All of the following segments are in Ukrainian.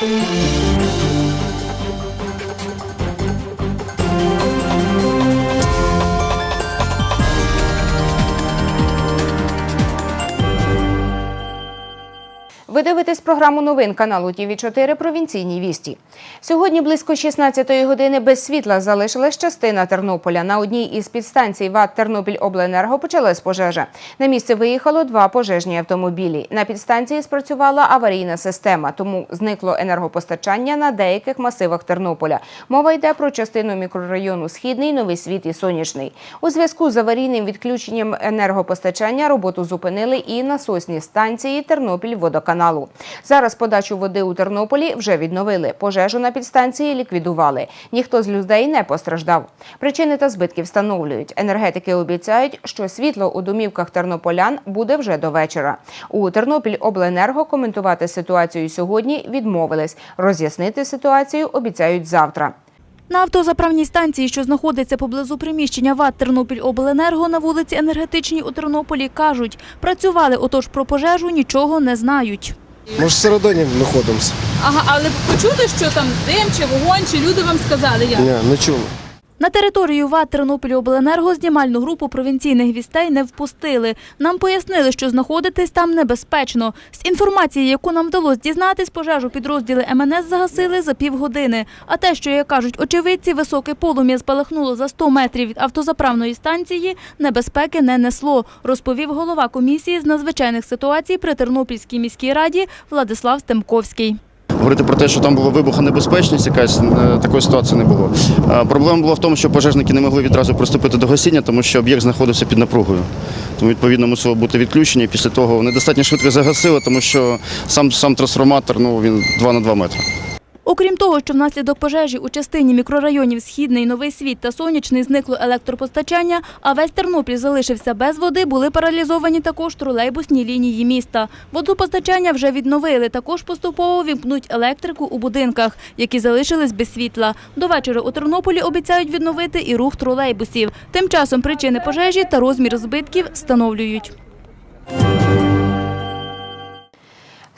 Música Ви дивитесь програму новин каналу ТІВІ 4 провінційні вісті. Сьогодні близько 16-ї години без світла залишилась частина Тернополя. На одній із підстанцій ВАТ Тернопільобленерго почалась пожежа. На місце виїхало два пожежні автомобілі. На підстанції спрацювала аварійна система, тому зникло енергопостачання на деяких масивах Тернополя. Мова йде про частину мікрорайону Східний, Новий Світ і Сонячний. У зв'язку з аварійним відключенням енергопостачання роботу зупинили і насосні станції Тернопіль-Водоканалу. Зараз подачу води у Тернополі вже відновили. Пожежу на підстанції ліквідували. Ніхто з людей не постраждав. Причини та збитки встановлюють. Енергетики обіцяють, що світло у домівках тернополян буде вже до вечора. У Тернопіль-Обленерго коментувати ситуацію сьогодні відмовились. Роз'яснити ситуацію обіцяють завтра. На автозаправній станції, що знаходиться поблизу приміщення ВАД Тернопільобленерго на вулиці Енергетичній у Тернополі, кажуть, працювали, отож про пожежу нічого не знають. Ми ж всередині знаходимося. Ага, але почули, що там дим чи вогонь, чи люди вам сказали як? Ні, не чули. На територію ВАТ Тернопільобленерго знімальну групу провінційних вістей не впустили. Нам пояснили, що знаходитись там небезпечно. З інформації, яку нам вдалося дізнатись, пожежу підрозділи МНС загасили за півгодини. А те, що, як кажуть очевидці, високе полум'я спалахнуло за 100 метрів від автозаправної станції, небезпеки не несло, розповів голова комісії з надзвичайних ситуацій при Тернопільській міській раді Владислав Стемковський. Говорити про те, що там була вибухонебезпечність, якась е, такої ситуації не було. Проблема була в тому, що пожежники не могли відразу приступити до гасіння, тому що об'єкт знаходився під напругою. Тому відповідно мусило бути відключення. Після того вони достатньо швидко загасили, тому що сам сам трансформатор ну він 2 на 2 метри. Окрім того, що внаслідок пожежі у частині мікрорайонів Східний, Новий Світ та Сонячний зникло електропостачання, а весь Тернопіль залишився без води, були паралізовані також тролейбусні лінії міста. Водопостачання вже відновили. Також поступово вімкнуть електрику у будинках, які залишились без світла. До вечора у Тернополі обіцяють відновити і рух тролейбусів. Тим часом причини пожежі та розмір збитків встановлюють.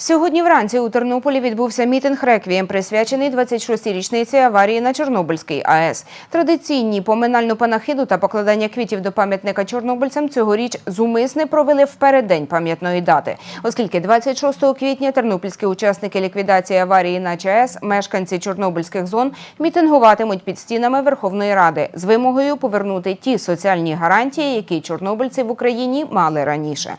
Сьогодні вранці у Тернополі відбувся мітинг «Реквієм», присвячений 26-й річниці аварії на Чорнобильській АЕС. Традиційні поминальну панахиду та покладання квітів до пам'ятника чорнобильцям цьогоріч зумисне провели в переддень пам'ятної дати, оскільки 26 квітня тернопільські учасники ліквідації аварії на ЧАЕС, мешканці чорнобильських зон, мітингуватимуть під стінами Верховної Ради з вимогою повернути ті соціальні гарантії, які чорнобильці в Україні мали раніше.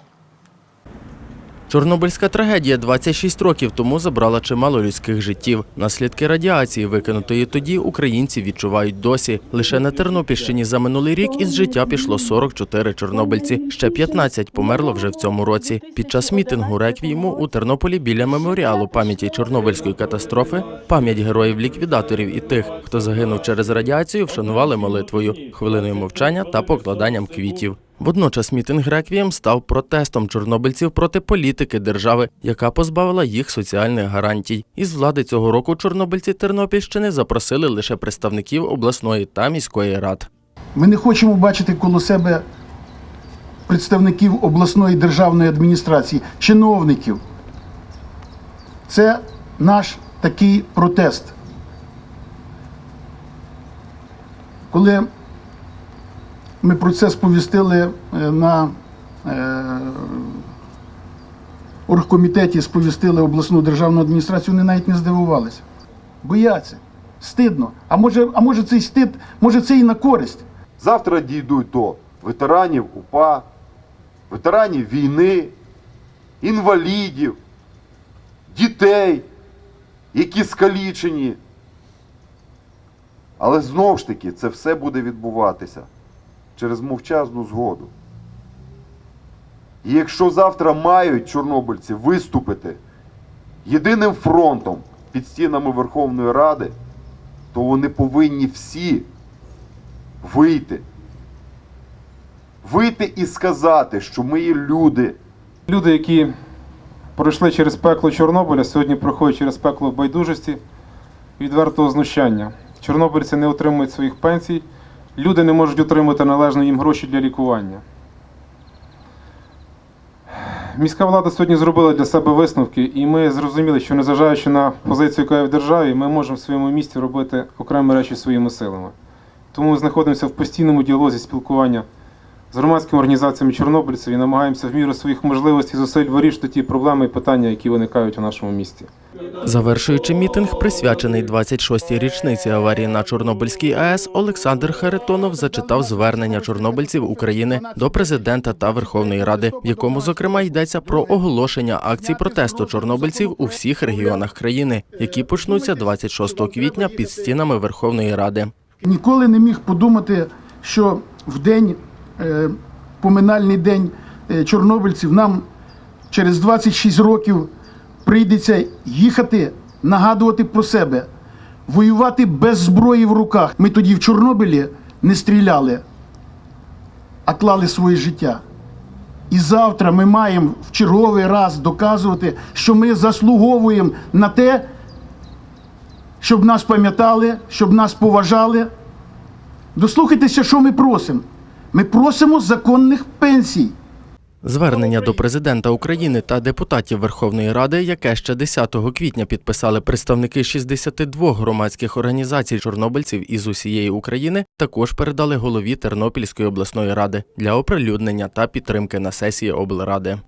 Чорнобильська трагедія 26 років тому забрала чимало людських життів. Наслідки радіації, викинутої тоді, українці відчувають досі. Лише на Тернопільщині за минулий рік із життя пішло 44 чорнобильці. Ще 15 померло вже в цьому році. Під час мітингу реквієму у Тернополі біля меморіалу пам'яті Чорнобильської катастрофи пам'ять героїв-ліквідаторів і тих, хто загинув через радіацію, вшанували молитвою, хвилиною мовчання та покладанням квітів. Водночас мітинг реквієм став протестом чорнобильців проти політики держави, яка позбавила їх соціальних гарантій. Із влади цього року чорнобильці Тернопільщини запросили лише представників обласної та міської рад. Ми не хочемо бачити коло себе представників обласної державної адміністрації, чиновників. Це наш такий протест. Коли ми про це сповістили е, на е, оргкомітеті, сповістили обласну державну адміністрацію, вони навіть не здивувалися. Бояться, стидно. А може, а може цей стид, може це і на користь. Завтра дійдуть до ветеранів УПА, ветеранів війни, інвалідів, дітей, які скалічені. Але знову ж таки це все буде відбуватися через мовчазну згоду. І якщо завтра мають чорнобильці виступити єдиним фронтом під стінами Верховної Ради, то вони повинні всі вийти. Вийти і сказати, що ми є люди. Люди, які пройшли через пекло Чорнобиля, сьогодні проходять через пекло байдужості, відвертого знущання. Чорнобильці не отримують своїх пенсій, люди не можуть отримати належні їм гроші для лікування. Міська влада сьогодні зробила для себе висновки, і ми зрозуміли, що незважаючи на позицію, яка є в державі, ми можемо в своєму місті робити окремі речі своїми силами. Тому ми знаходимося в постійному діалозі спілкування з громадськими організаціями чорнобильців і намагаємося в міру своїх можливостей зусиль вирішити ті проблеми і питання, які виникають у нашому місті. Завершуючи мітинг, присвячений 26-й річниці аварії на Чорнобильській АЕС, Олександр Харитонов зачитав звернення чорнобильців України до президента та Верховної Ради, в якому зокрема йдеться про оголошення акцій протесту чорнобильців у всіх регіонах країни, які почнуться 26 квітня під стінами Верховної Ради. Ніколи не міг подумати, що в день, поминальний день е, чорнобильців, нам через 26 років прийдеться їхати, нагадувати про себе, воювати без зброї в руках. Ми тоді в Чорнобилі не стріляли, а клали своє життя. І завтра ми маємо в черговий раз доказувати, що ми заслуговуємо на те, щоб нас пам'ятали, щоб нас поважали. Дослухайтеся, що ми просимо. Ми просимо законних пенсій. Звернення до президента України та депутатів Верховної Ради, яке ще 10 квітня підписали представники 62 громадських організацій чорнобильців із усієї України, також передали голові Тернопільської обласної ради для оприлюднення та підтримки на сесії облради.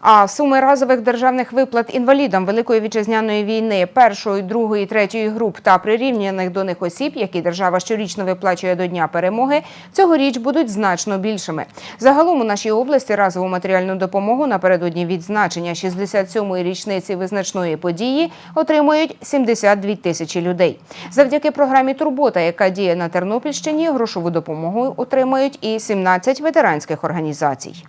А суми разових державних виплат інвалідам Великої вітчизняної війни першої, другої, третьої груп та прирівняних до них осіб, які держава щорічно виплачує до Дня перемоги, цьогоріч будуть значно більшими. Загалом у нашій області разову матеріальну допомогу напередодні відзначення 67-ї річниці визначної події отримують 72 тисячі людей. Завдяки програмі Турбота, яка діє на Тернопільщині, грошову допомогу отримають і 17 ветеранських організацій.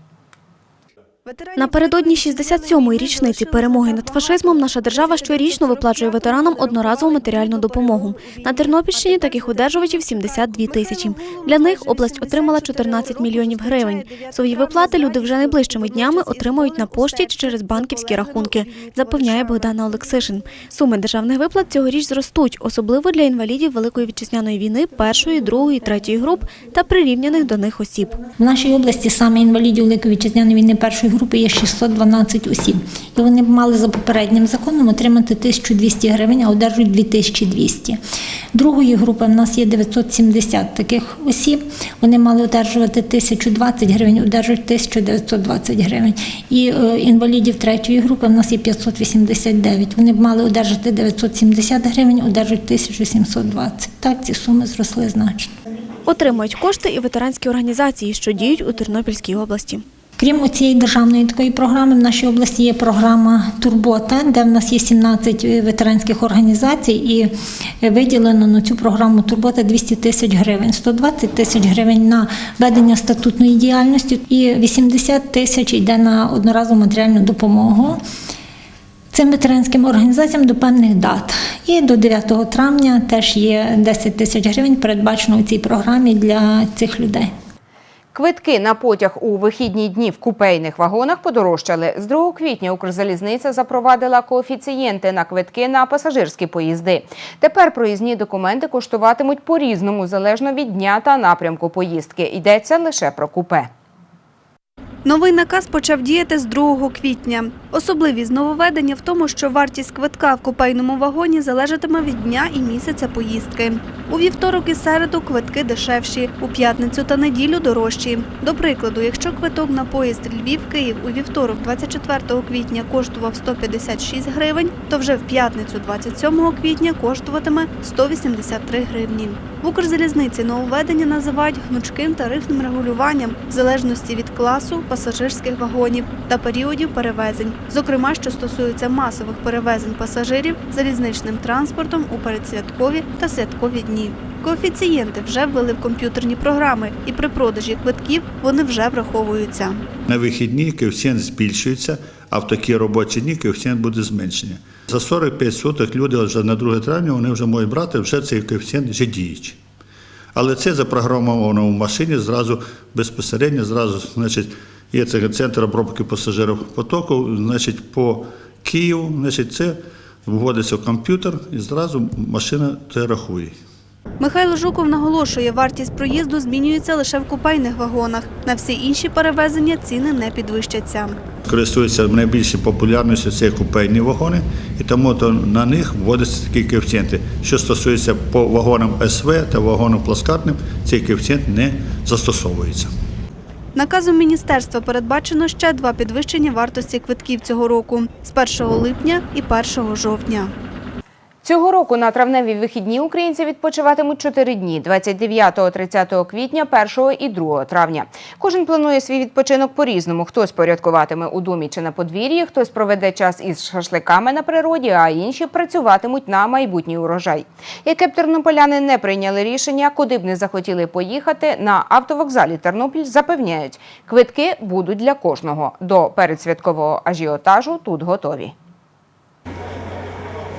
Напередодні 67-ї річниці перемоги над фашизмом наша держава щорічно виплачує ветеранам одноразову матеріальну допомогу. На Тернопільщині таких одержувачів 72 тисячі. Для них область отримала 14 мільйонів гривень. Свої виплати люди вже найближчими днями отримають на пошті чи через банківські рахунки, запевняє Богдана Олексишин. Суми державних виплат цьогоріч зростуть, особливо для інвалідів Великої вітчизняної війни першої, другої, третьої груп та прирівняних до них осіб. В нашій області саме інвалідів Великої вітчизняної війни першої групи є 612 осіб. І вони б мали за попереднім законом отримати 1200 гривень, а одержують 2200. Другої групи в нас є 970 таких осіб. Вони мали одержувати 1020 гривень, одержують 1920 гривень. І е, інвалідів третьої групи в нас є 589. Вони б мали одержати 970 гривень, одержують 1720. Так, ці суми зросли значно. Отримують кошти і ветеранські організації, що діють у Тернопільській області. Крім цієї державної такої програми, в нашій області є програма Турбота, де в нас є 17 ветеранських організацій, і виділено на цю програму Турбота 200 тисяч гривень, 120 тисяч гривень на ведення статутної діяльності і 80 тисяч йде на одноразову матеріальну допомогу. Цим ветеранським організаціям до певних дат. І до 9 травня теж є 10 тисяч гривень передбачено у цій програмі для цих людей. Квитки на потяг у вихідні дні в купейних вагонах подорожчали. З 2 квітня Укрзалізниця запровадила коефіцієнти на квитки на пасажирські поїзди. Тепер проїзні документи коштуватимуть по-різному, залежно від дня та напрямку поїздки. Йдеться лише про купе. Новий наказ почав діяти з 2 квітня. Особливість нововведення в тому, що вартість квитка в купейному вагоні залежатиме від дня і місяця поїздки. У вівторок і середу квитки дешевші, у п'ятницю та неділю дорожчі. До прикладу, якщо квиток на поїзд Львів-Київ у вівторок 24 квітня коштував 156 гривень, то вже в п'ятницю 27 квітня коштуватиме 183 гривні. В Укрзалізниці нововведення називають гнучким тарифним регулюванням в залежності від класу пасажирських вагонів та періодів перевезень, зокрема, що стосується масових перевезень пасажирів залізничним транспортом у передсвяткові та святкові дні. Коефіцієнти вже ввели в комп'ютерні програми, і при продажі квитків вони вже враховуються. На вихідні коефіцієнт збільшується, а в такі робочі дні коефіцієнт буде зменшення. За 45 суток люди вже на 2 травня вони вже можуть брати, вже цей коефіцієнт вже діючий. Але це запрограмовано в машині зразу безпосередньо, зразу, значить, є це центр обробки пасажирів потоку, значить, по Києву, значить, це вводиться в комп'ютер і зразу машина це рахує. Михайло Жуков наголошує, вартість проїзду змінюється лише в купейних вагонах. На всі інші перевезення ціни не підвищаться. Користуються найбільшою популярністю це купейні вагони, і тому то на них вводяться такі коефіцієнти. Що стосується по вагонам СВ та вагонам плацкартним, цей коефіцієнт не застосовується. Наказом міністерства передбачено ще два підвищення вартості квитків цього року з 1 липня і 1 жовтня. Цього року на травневі вихідні українці відпочиватимуть 4 дні – 29-30 квітня, 1 і 2 травня. Кожен планує свій відпочинок по-різному. Хтось порядкуватиме у домі чи на подвір'ї, хтось проведе час із шашликами на природі, а інші працюватимуть на майбутній урожай. Яке б тернополяни не прийняли рішення, куди б не захотіли поїхати, на автовокзалі Тернопіль запевняють, квитки будуть для кожного. До передсвяткового ажіотажу тут готові.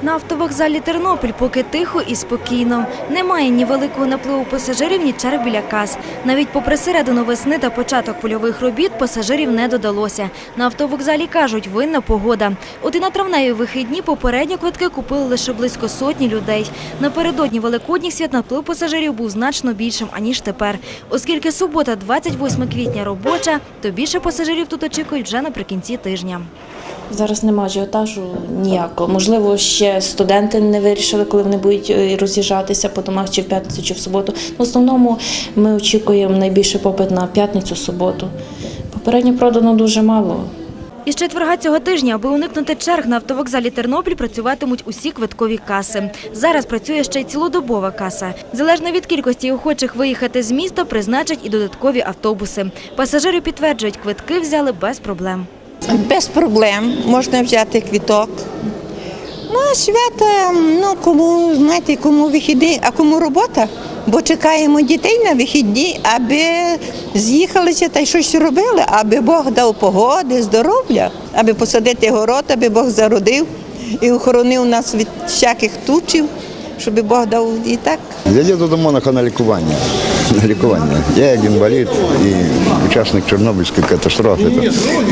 На автовокзалі Тернопіль поки тихо і спокійно. Немає ні великого напливу пасажирів, ні черг біля кас. Навіть попри середину весни та початок польових робіт пасажирів не додалося. На автовокзалі кажуть, винна погода. От і на травневі вихідні попередні квитки купили лише близько сотні людей. Напередодні великодніх свят наплив пасажирів був значно більшим, аніж тепер. Оскільки субота, 28 квітня робоча, то більше пасажирів тут очікують вже наприкінці тижня. Зараз немає ажіотажу ніякого. Можливо, ще студенти не вирішили, коли вони будуть е, роз'їжджатися по домах чи в п'ятницю, чи в суботу. В основному ми очікуємо найбільше попит на п'ятницю, суботу. Попередньо продано дуже мало. Із четверга цього тижня, аби уникнути черг на автовокзалі Тернопіль, працюватимуть усі квиткові каси. Зараз працює ще й цілодобова каса. Залежно від кількості охочих виїхати з міста, призначать і додаткові автобуси. Пасажири підтверджують, квитки взяли без проблем. Без проблем можна взяти квіток. Ну, а свята, ну кому знаєте, кому вихідні, а кому робота. Бо чекаємо дітей на вихідні, аби з'їхалися та й щось робили, аби Бог дав погоди, здоров'я, аби посадити город, аби Бог зародив і охоронив нас від всяких тучів, щоб Бог дав і так. Я їду до Монаха на лікування. На лікування. Я як інвалід і учасник Чорнобильської катастрофи. То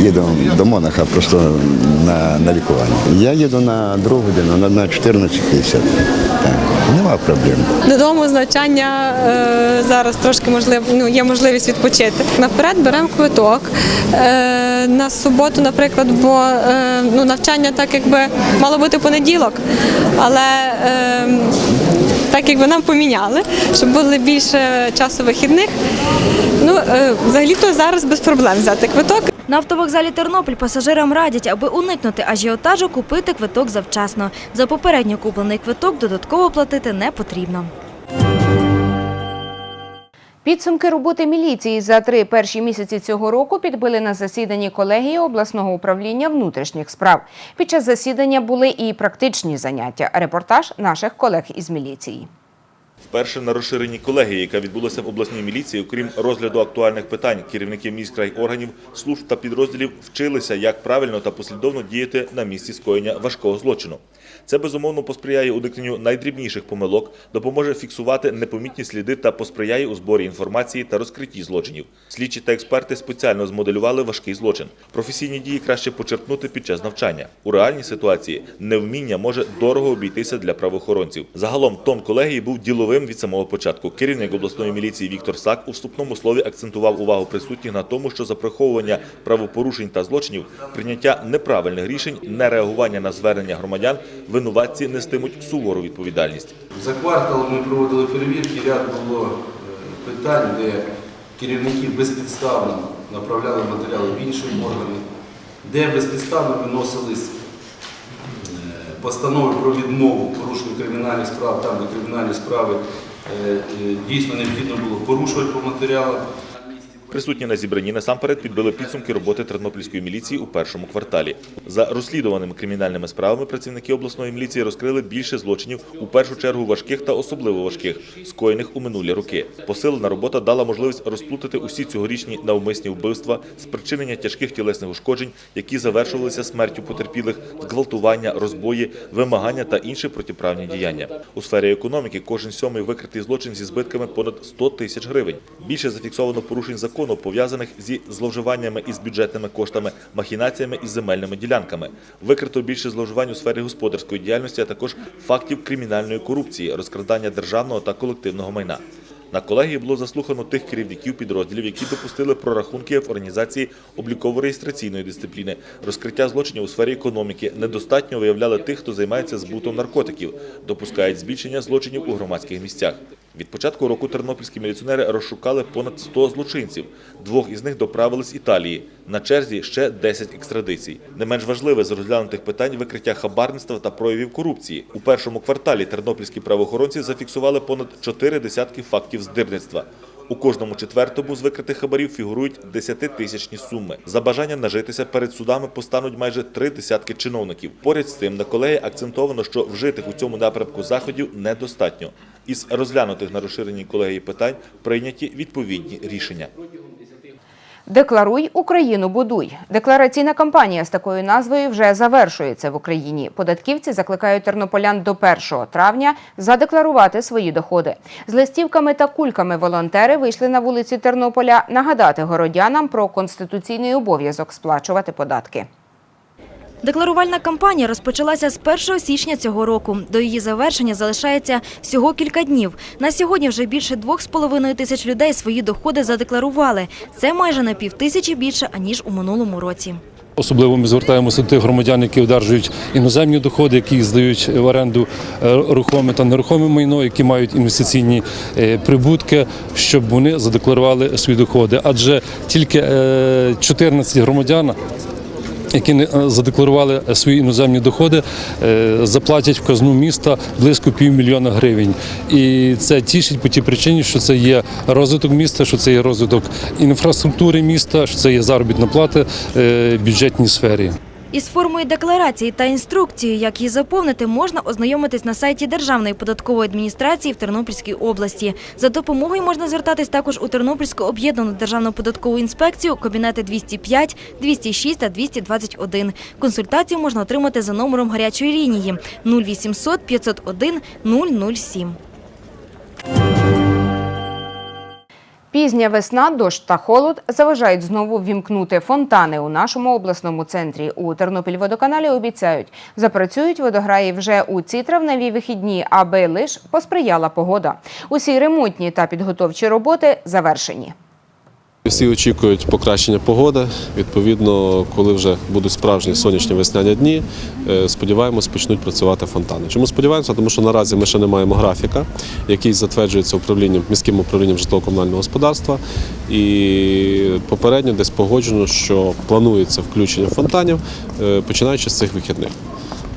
їду до Монаха просто на, на лікування. Я їду на другу годину, на, на 14.50. Так. Нема проблем. Додому з навчання е, зараз трошки можливо, ну, є можливість відпочити. Наперед беремо квиток е, на суботу, наприклад, бо е, ну, навчання так якби мало бути понеділок, але е, так якби нам поміняли, щоб було більше часу вихідних. Ну, е, взагалі-то зараз без проблем взяти квиток. На автовокзалі Тернопіль пасажирам радять, аби уникнути ажіотажу, купити квиток завчасно. За попередньо куплений квиток додатково платити не потрібно. Підсумки роботи міліції за три перші місяці цього року підбили на засіданні колегії обласного управління внутрішніх справ. Під час засідання були і практичні заняття. Репортаж наших колег із міліції. Вперше на розширеній колегії, яка відбулася в обласній міліції, окрім розгляду актуальних питань, керівники міськрай органів, служб та підрозділів вчилися, як правильно та послідовно діяти на місці скоєння важкого злочину. Це безумовно посприяє уникненню найдрібніших помилок, допоможе фіксувати непомітні сліди та посприяє у зборі інформації та розкритті злочинів. Слідчі та експерти спеціально змоделювали важкий злочин. Професійні дії краще почерпнути під час навчання. У реальній ситуації невміння може дорого обійтися для правоохоронців. Загалом тон колегії був діловим від самого початку. Керівник обласної міліції Віктор Сак у вступному слові акцентував увагу присутніх на тому, що за приховування правопорушень та злочинів, прийняття неправильних рішень, нереагування на звернення громадян, винуватці нестимуть сувору відповідальність. За квартал ми проводили перевірки, ряд було е, питань, де керівники безпідставно направляли матеріали в інші органи, де безпідставно виносились е, постанови про відмову порушення кримінальних справ, там де кримінальні справи е, дійсно необхідно було порушувати по матеріалам. Присутні на зібранні насамперед підбили підсумки роботи Тернопільської міліції у першому кварталі. За розслідуваними кримінальними справами працівники обласної міліції розкрили більше злочинів, у першу чергу важких та особливо важких, скоєних у минулі роки. Посилена робота дала можливість розплутати усі цьогорічні навмисні вбивства, спричинення тяжких тілесних ушкоджень, які завершувалися смертю потерпілих, зґвалтування, розбої, вимагання та інші протиправні діяння. У сфері економіки кожен сьомий викритий злочин зі збитками понад 100 тисяч гривень. Більше зафіксовано порушень закону закону, пов'язаних зі зловживаннями із бюджетними коштами, махінаціями із земельними ділянками. Викрито більше зловживань у сфері господарської діяльності, а також фактів кримінальної корупції, розкрадання державного та колективного майна. На колегії було заслухано тих керівників підрозділів, які допустили прорахунки в організації обліково-реєстраційної дисципліни, розкриття злочинів у сфері економіки, недостатньо виявляли тих, хто займається збутом наркотиків, допускають збільшення злочинів у громадських місцях. Від початку року тернопільські міліціонери розшукали понад 100 злочинців. Двох із них доправили з Італії. На черзі ще 10 екстрадицій. Не менш важливе з розглянутих питань викриття хабарництва та проявів корупції. У першому кварталі тернопільські правоохоронці зафіксували понад 4 десятки фактів здирництва. У кожному четвертому з викритих хабарів фігурують десятитисячні суми. За бажання нажитися перед судами постануть майже три десятки чиновників. Поряд з тим на колегії акцентовано, що вжитих у цьому напрямку заходів недостатньо. Із розглянутих на розширеній колегії питань прийняті відповідні рішення. Декларуй Україну будуй. Деклараційна кампанія з такою назвою вже завершується в Україні. Податківці закликають тернополян до 1 травня задекларувати свої доходи. З листівками та кульками волонтери вийшли на вулиці Тернополя нагадати городянам про конституційний обов'язок сплачувати податки. Декларувальна кампанія розпочалася з 1 січня цього року. До її завершення залишається всього кілька днів. На сьогодні вже більше 2,5 тисяч людей свої доходи задекларували. Це майже на півтисячі більше, аніж у минулому році. Особливо ми звертаємося до тих громадян, які одержують іноземні доходи, які здають в оренду е, рухоме та нерухоме майно, які мають інвестиційні е, прибутки, щоб вони задекларували свої доходи. Адже тільки е, 14 громадян. Які не е, задекларували свої іноземні доходи, е, заплатять в казну міста близько півмільйона гривень. І це тішить по тій причині, що це є розвиток міста, що це є розвиток інфраструктури міста, що це є заробітна плата е, в бюджетній сфері. Із формою декларації та інструкцією, як її заповнити, можна ознайомитись на сайті Державної податкової адміністрації в Тернопільській області. За допомогою можна звертатись також у Тернопільську об'єднану державну податкову інспекцію, кабінети 205, 206 та 221. Консультацію можна отримати за номером гарячої лінії 0800 501 007. Пізня весна, дощ та холод заважають знову вімкнути фонтани у нашому обласному центрі. У Тернопільводоканалі обіцяють, запрацюють водограї вже у ці травневі вихідні, аби лиш посприяла погода. Усі ремонтні та підготовчі роботи завершені. Всі очікують покращення погоди. Відповідно, коли вже будуть справжні сонячні весняні дні, е, сподіваємось, почнуть працювати фонтани. Чому сподіваємося? Тому що наразі ми ще не маємо графіка, який затверджується управлінням міським управлінням житлово-комунального господарства. І попередньо десь погоджено, що планується включення фонтанів, е, починаючи з цих вихідних.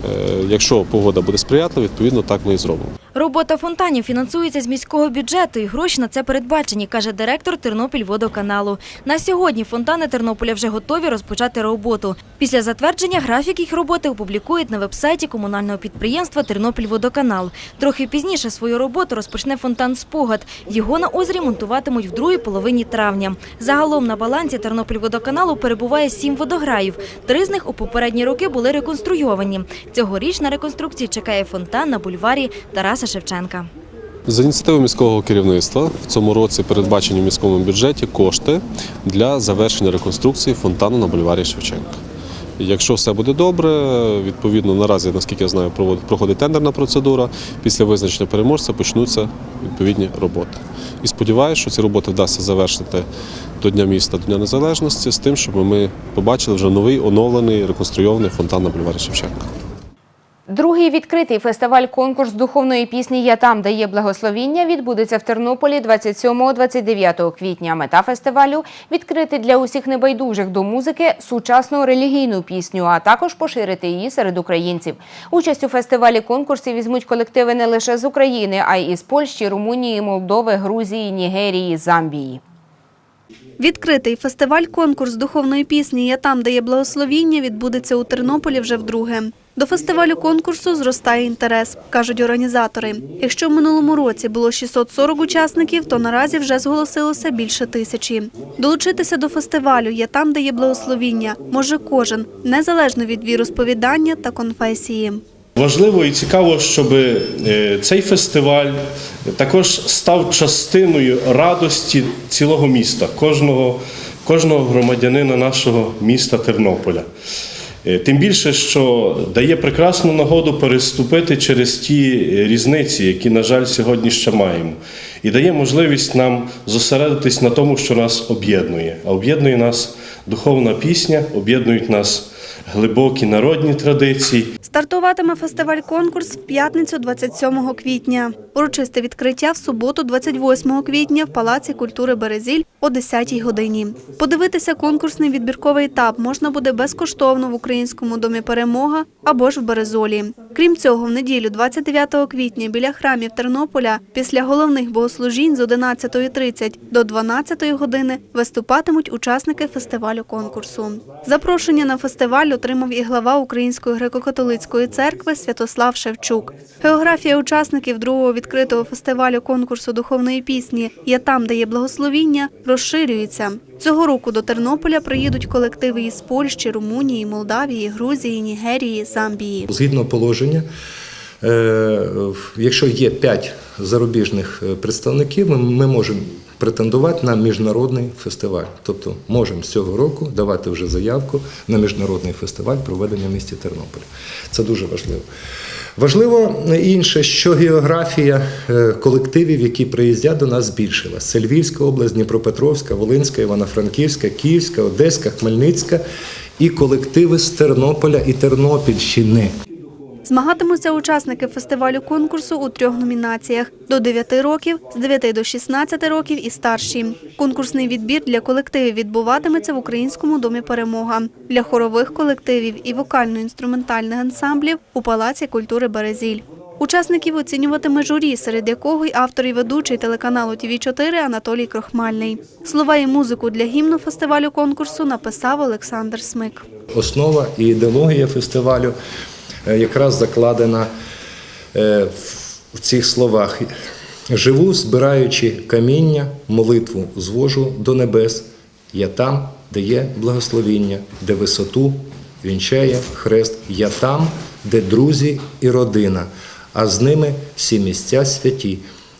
Е, Якщо погода буде сприятлива, відповідно так ми і зробимо. Робота фонтанів фінансується з міського бюджету і гроші на це передбачені, каже директор Тернопільводоканалу. На сьогодні фонтани Тернополя вже готові розпочати роботу. Після затвердження графік їх роботи опублікують на вебсайті комунального підприємства Тернопільводоканал. Трохи пізніше свою роботу розпочне фонтан Спогад. Його на озері монтуватимуть в другій половині травня. Загалом на балансі Тернопільводоканалу перебуває сім водограїв. Три з них у попередні роки були реконструйовані. Цьогоріч на реконструкції чекає фонтан на бульварі Тараса Шевченка. За ініціативою міського керівництва в цьому році передбачені в міському бюджеті кошти для завершення реконструкції фонтану на бульварі Шевченка. Якщо все буде добре, відповідно наразі, наскільки я знаю, проходить тендерна процедура. Після визначення переможця почнуться відповідні роботи. І сподіваюся, що ці роботи вдасться завершити до Дня міста, до Дня Незалежності, з тим, щоб ми побачили вже новий оновлений реконструйований фонтан на бульварі Шевченка. Другий відкритий фестиваль-конкурс духовної пісні Я там, де є благословіння відбудеться в Тернополі 27-29 квітня. Мета фестивалю відкрити для усіх небайдужих до музики сучасну релігійну пісню, а також поширити її серед українців. Участь у фестивалі конкурсі візьмуть колективи не лише з України, а й із Польщі, Румунії, Молдови, Грузії, Нігерії, Замбії. Відкритий фестиваль-конкурс духовної пісні Я там, де є благословіння, відбудеться у Тернополі вже вдруге. До фестивалю конкурсу зростає інтерес, кажуть організатори. Якщо в минулому році було 640 учасників, то наразі вже зголосилося більше тисячі. Долучитися до фестивалю «Я там, де є благословіння, може кожен, незалежно від віросповідання та конфесії. Важливо і цікаво, щоб е, цей фестиваль також став частиною радості цілого міста, кожного, кожного громадянина нашого міста Тернополя. Е, Тим більше, що дає прекрасну нагоду переступити через ті е, різниці, які, на жаль, сьогодні ще маємо, і дає можливість нам зосередитись на тому, що нас об'єднує. А об'єднує нас духовна пісня, об'єднують нас глибокі народні традиції. Стартуватиме фестиваль-конкурс в п'ятницю 27 квітня. Урочисте відкриття в суботу 28 квітня в Палаці культури Березіль о 10 годині. Подивитися конкурсний відбірковий етап можна буде безкоштовно в Українському домі Перемога або ж в Березолі. Крім цього, в неділю 29 квітня біля храмів Тернополя після головних богослужінь з 11.30 до 12 години виступатимуть учасники фестивалю конкурсу. Запрошення на фестиваль отримав і глава Української греко-католицької церкви Святослав Шевчук. Географія учасників другого відкритого фестивалю конкурсу духовної пісні Я там, де є благословіння, розширюється. Цього року до Тернополя приїдуть колективи із Польщі, Румунії, Молдавії, Грузії, Нігерії, Замбії. Згідно положення, якщо є п'ять зарубіжних е, представників, ми- ми можемо претендувати на міжнародний фестиваль. Тобто можемо з цього року давати вже заявку на міжнародний фестиваль проведення в місті Тернополь. Це дуже важливо. Важливо інше, що географія е, колективів, які приїздять до нас, збільшилась. Це Львівська область, Дніпропетровська, Волинська, Івано-Франківська, Київська, Одеська, Хмельницька і колективи з Тернополя і Тернопільщини. Змагатимуться учасники фестивалю конкурсу у трьох номінаціях – до 9 років, з 9 до 16 років і старші. Конкурсний відбір для колективів відбуватиметься в Українському домі Перемога, для хорових колективів і вокально-інструментальних ансамблів у Палаці культури Березіль. Учасників оцінюватиме журі, серед якого й автор і ведучий телеканалу ТВ4 Анатолій Крохмальний. Слова і музику для гімну фестивалю конкурсу написав Олександр Смик. Основа і ідеологія фестивалю якраз закладена е, в цих словах. Живу, збираючи каміння, молитву звожу до небес. Я там, де є благословіння, де висоту вінчає хрест. Я там, де друзі і родина, а з ними всі місця святі.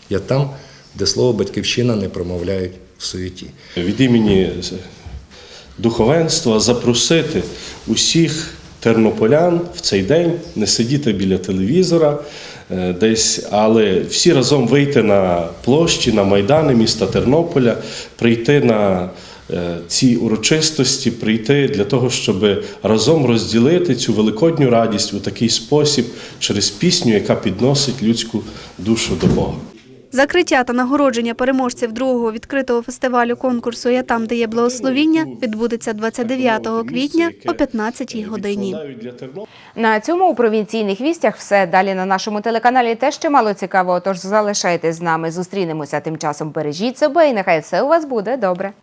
Я там, де слово батьківщина не промовляють в суеті. від імені духовенства запросити усіх тернополян в цей день не сидіти біля телевізора е, десь, але всі разом вийти на площі, на майдани міста Тернополя, прийти на е, ці урочистості, прийти для того, щоб разом розділити цю великодню радість у такий спосіб через пісню, яка підносить людську душу до Бога. Закриття та нагородження переможців другого відкритого фестивалю конкурсу Я там, де є благословіння, відбудеться 29 квітня о 15 годині. На цьому у провінційних вістях все. Далі на нашому телеканалі теж чимало цікавого, тож залишайтесь з нами. Зустрінемося тим часом. Бережіть себе і нехай все у вас буде добре.